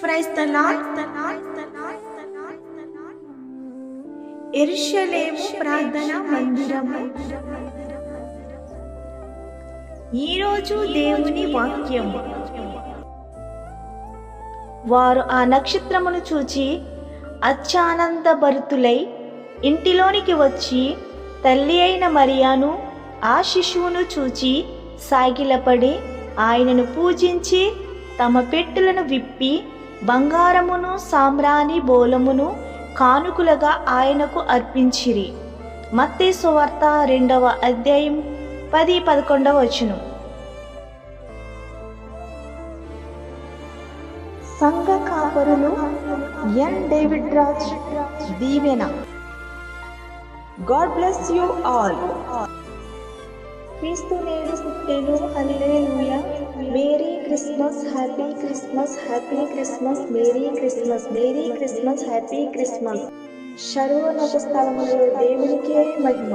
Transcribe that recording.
Praise the lord ఎరుషలేము ప్రార్థన మందిరము ఈరోజు దేవుని వాక్యము. వారు ఆ నక్షత్రమును చూచి అత్యానంద భరుతులై ఇంటిలోనికి వచ్చి తల్లి అయిన మరియాను ఆ శిశువును చూచి సాగిలపడి ఆయనను పూజించి తమ పెట్టెలను విప్పి బంగారమును సామ్రాణి బోలమును కానుకలుగా ఆయనకు అర్పించిరి. మత్తే సువార్త రెండవ అధ్యాయం పది పదకొండవ వచనం. సంఘ కాపరులు N David Raj Deevena. God bless you all. క్రీస్తు నేడు పుట్టెను. Hallelujah. Merry Christmas happy Christmas happy Christmas merry Christmas merry Christmas happy Christmas సర్వోన్నత స్థలములలో దేవునికే మహిమ